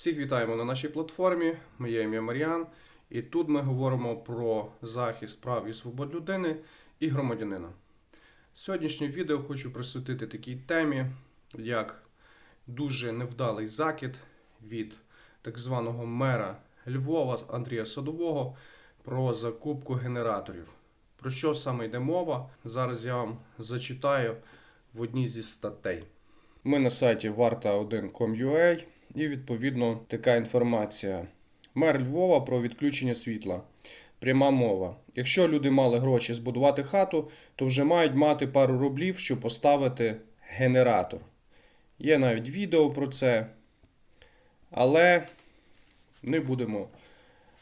Всіх вітаємо на нашій платформі. Моє ім'я Мар'ян, і тут ми говоримо про захист прав і свобод людини і громадянина. Сьогоднішнє відео хочу присвятити такій темі, як дуже невдалий закид від так званого мера Львова Андрія Садового про закупку генераторів. Про що саме йде мова? Зараз я вам зачитаю в одній зі статей. Ми на сайті varta1.com.ua і відповідно така інформація. Мер Львова про відключення світла. Пряма мова. Якщо люди мали гроші збудувати хату, то вже мають мати пару рублів, щоб поставити генератор. Є навіть відео про це. Але не будемо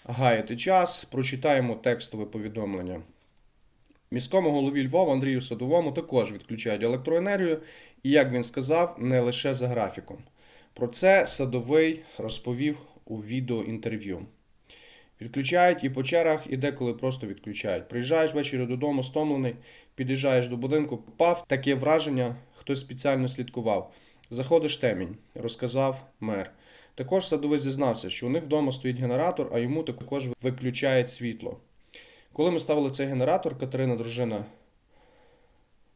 гаяти час, прочитаємо текстове повідомлення. Міському голові Львова Андрію Садовому також відключають електроенергію, і, як він сказав, не лише за графіком. Про це Садовий розповів у відеоінтерв'ю. Відключають і по чергах, і деколи просто відключають. Приїжджаєш ввечері додому, стомлений, під'їжджаєш до будинку, попав таке враження, хтось спеціально слідкував. Заходиш темінь, розказав мер. Також садовий зізнався, що у них вдома стоїть генератор, а йому також виключають світло. Коли ми ставили цей генератор, Катерина, дружина.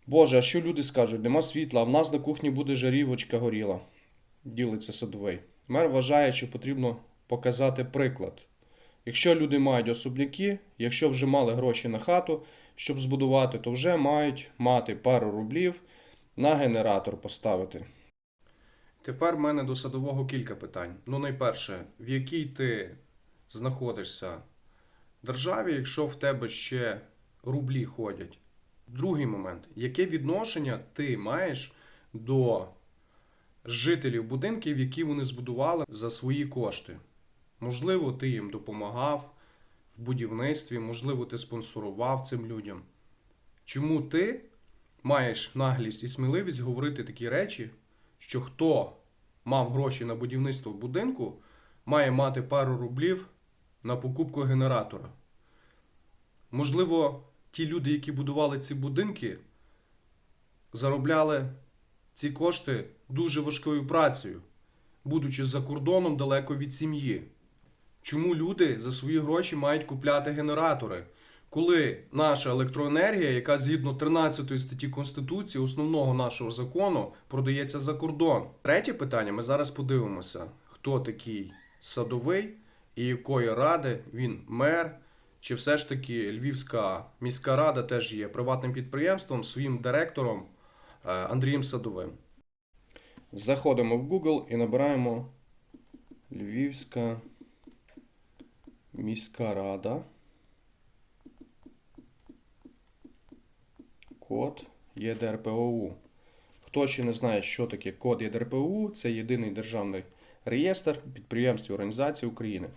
Боже, а що люди скажуть? Нема світла, а в нас на кухні буде жарівочка горіла. Ділиться садовий. Мер вважає, що потрібно показати приклад. Якщо люди мають особняки, якщо вже мали гроші на хату, щоб збудувати, то вже мають мати пару рублів на генератор поставити. Тепер в мене до садового кілька питань. Ну, найперше, в якій ти знаходишся державі, якщо в тебе ще рублі ходять? Другий момент, яке відношення ти маєш до жителів будинків, які вони збудували за свої кошти? Можливо, ти їм допомагав в будівництві, можливо, ти спонсорував цим людям. Чому ти маєш наглість і сміливість говорити такі речі, що хто мав гроші на будівництво будинку, має мати пару рублів на покупку генератора? Можливо, ті люди, які будували ці будинки, заробляли ці кошти дуже важкою працею, будучи за кордоном далеко від сім'ї. Чому люди за свої гроші мають купляти генератори? Коли наша електроенергія, яка згідно 13 статті Конституції, основного нашого закону, продається за кордон. Третє питання: ми зараз подивимося, хто такий садовий і якої ради він мер, чи все ж таки Львівська міська рада теж є приватним підприємством своїм директором Андрієм Садовим. Заходимо в Google і набираємо Львівська міська рада. Код ЄДРПОУ. Хто ще не знає, що таке код ЄДРПОУ, це єдиний державний реєстр підприємств і організацій України.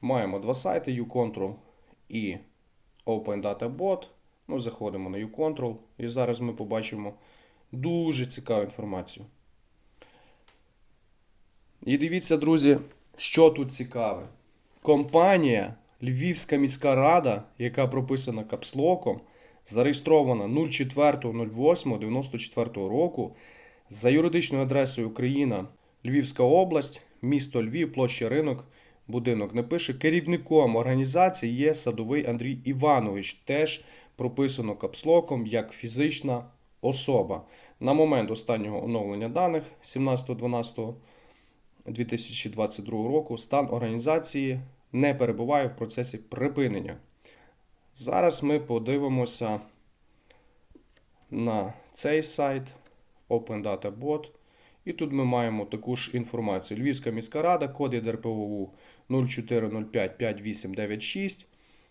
Маємо два сайти uControl і Open Data Ну, заходимо на uControl і зараз ми побачимо дуже цікаву інформацію. І дивіться, друзі, що тут цікаве. Компанія Львівська міська рада, яка прописана капслоком, зареєстрована 04.08.94 року за юридичною адресою Україна, Львівська область, місто Львів, площа ринок, будинок не пише. Керівником організації є садовий Андрій Іванович, теж прописано капслоком як фізична особа. На момент останнього оновлення даних 17.12.2022 року стан організації не перебуває в процесі припинення. Зараз ми подивимося на цей сайт Open Data Bot. І тут ми маємо таку ж інформацію. Львівська міська рада, код ЄДРПОУ 04055896,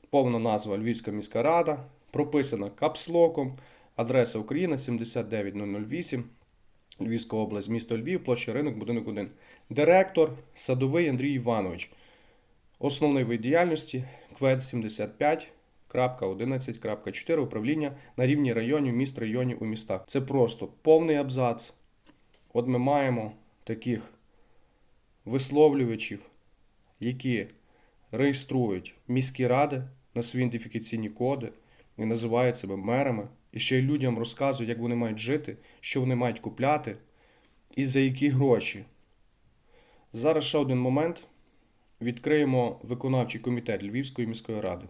повна назва Львівська міська рада, прописана капслоком, адреса Україна 79008, Львівська область, місто Львів, площа ринок, будинок 1. Директор Садовий Андрій Іванович. Основний вид діяльності КВЕД 75.11.4 управління на рівні районів, міст, районів у містах. Це просто повний абзац. От ми маємо таких висловлювачів, які реєструють міські ради на свої ідентифікаційні коди і називають себе мерами, і ще й людям розказують, як вони мають жити, що вони мають купляти і за які гроші. Зараз ще один момент. Відкриємо виконавчий комітет Львівської міської ради.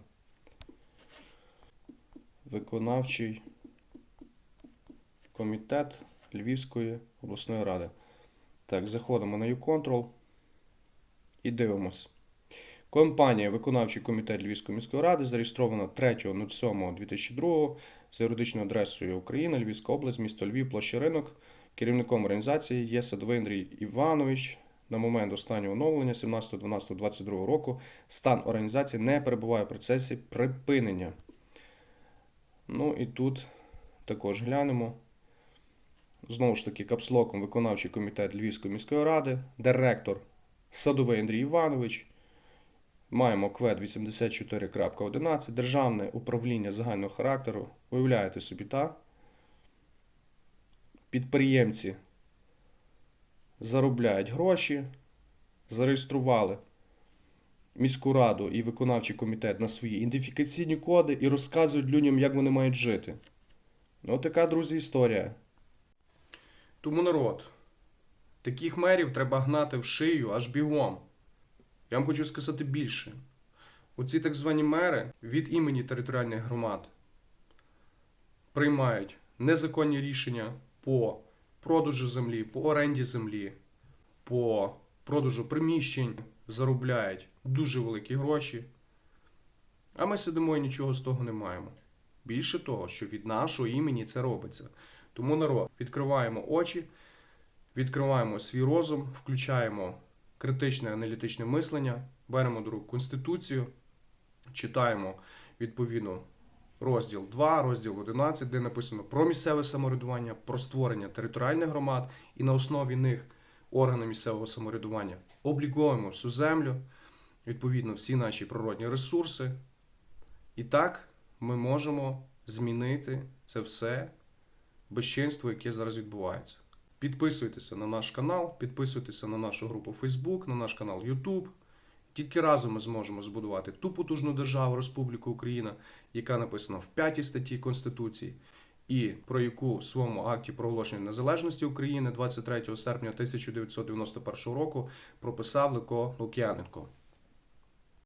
Виконавчий комітет Львівської обласної ради. Так, заходимо на U-Control і дивимось. Компанія Виконавчий комітет Львівської міської ради зареєстрована 3.07.2002 з юридичною адресою Україна, Львівська область, місто Львів, площа ринок. Керівником організації є Садовий Андрій Іванович. На момент останнього оновлення 17.12.22 року стан організації не перебуває в процесі припинення. Ну і тут також глянемо. Знову ж таки, капслоком виконавчий комітет Львівської міської ради, директор Садовий Андрій Іванович. Маємо КВЕД 84.11, Державне управління загального характеру. Уявляєте собі, та? Підприємці заробляють гроші, зареєстрували міську раду і виконавчий комітет на свої ідентифікаційні коди і розказують людям, як вони мають жити. Ну, така, друзі, історія. Тому народ, таких мерів треба гнати в шию аж бігом. Я вам хочу сказати більше. Оці так звані мери від імені територіальних громад приймають незаконні рішення по продажу землі, по оренді землі, по продажу приміщень, заробляють дуже великі гроші. А ми сидимо і нічого з того не маємо. Більше того, що від нашого імені це робиться. Тому народ, відкриваємо очі, відкриваємо свій розум, включаємо критичне аналітичне мислення, беремо рук Конституцію, читаємо відповідно розділ 2, розділ 11, де написано про місцеве самоврядування, про створення територіальних громад і на основі них органи місцевого самоврядування обліковуємо всю землю, відповідно, всі наші природні ресурси. І так ми можемо змінити це все безчинство, яке зараз відбувається. Підписуйтеся на наш канал, підписуйтеся на нашу групу Facebook, на наш канал YouTube. Тільки разом ми зможемо збудувати ту потужну державу Республіку Україна, яка написана в п'ятій статті Конституції, і про яку в своєму акті проголошення незалежності України 23 серпня 1991 року прописав Лико Лук'яненко.